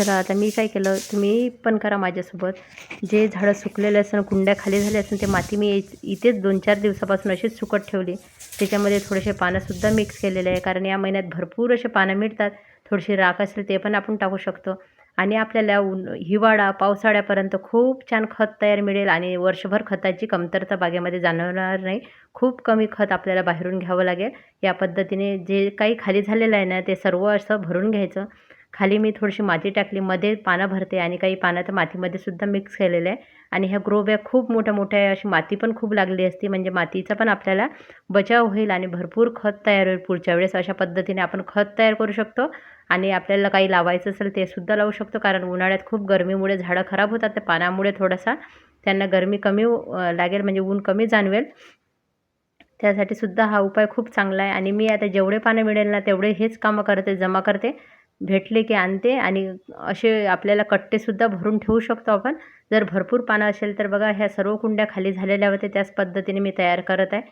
चला आता मी काय केलं? तुम्ही पण करा माझ्यासोबत. जे झाडं सुकलेले असेल कुंड्या खाली झाले असेल ते माती मी इ- इथेच दोन चार दिवसापासून अशीच सुकत ठेवली. त्याच्यामध्ये थोडेसे पानंसुद्धा मिक्स केलेले आहे. कारण या महिन्यात भरपूर असे पानं मिळतात. थोडीशी राख असेल ते पण आपण टाकू शकतो. आणि आपल्याला उन हिवाळा पावसाळ्यापर्यंत खूप छान खत तयार मिळेल आणि वर्षभर खताची कमतरता बागेमध्ये जाणवणार नाही. खूप कमी खत आपल्याला बाहेरून घ्यावं लागेल. या पद्धतीने जे काही खाली झालेलं आहे ना ते सर्व असं भरून घ्यायचं. खाली मी थोडीशी माती टाकली. मध्ये पानं भरते आणि काही पानं तर मातीमध्ये सुद्धा मिक्स केलेलं आहे. आणि ह्या ग्रो बॅग खूप मोठ्या मोठ्या अशी माती पण खूप लागली असती. म्हणजे मातीचा पण आपल्याला बचाव होईल आणि भरपूर खत तयार होईल पुढच्या वेळेस. अशा पद्धतीने आपण खत तयार करू शकतो. आणि आपल्याला काही लावायचं असेल ते सुद्धा लावू शकतो. कारण उन्हाळ्यात खूप गरमीमुळे झाडं खराब होतात. त्या पानामुळे थोडासा त्यांना गरमी कमी लागेल. म्हणजे ऊन कमी जाणवेल. त्यासाठी सुद्धा हा उपाय खूप चांगला आहे. आणि मी आता जेवढे पानं मिळेल ना तेवढे हेच कामं करते जमा करते. भेटले की आणते आणि असे आपल्याला कट्टेसुद्धा भरून ठेवू शकतो आपण. जर भरपूर पानं असेल तर बघा ह्या सर्व कुंड्या खाली झालेल्या होत्या त्याच पद्धतीने मी तयार करत आहे.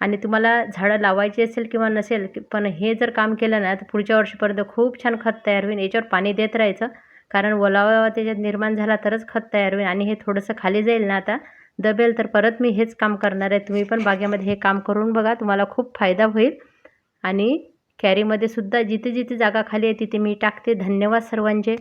आणि तुम्हाला झाडं लावायची असेल किंवा नसेल की- पण हे जर काम केलं ना तर पुढच्या वर्षीपर्यंत खूप छान खत तयार होईल. याच्यावर पाणी देत राहायचं. कारण ओलावा त्याच्यात निर्माण झाला तरच खत तयार होईल. आणि हे थोडंसं खाली जाईल ना आता दबेल तर परत मी हेच काम करणार आहे. तुम्ही पण बागेमध्ये हे काम करून बघा तुम्हाला खूप फायदा होईल. आणि कॅरीमध्ये सुद्धा जिथे जिथे जागा खाली आहे तिथे मी टाकते. धन्यवाद सर्वांचे.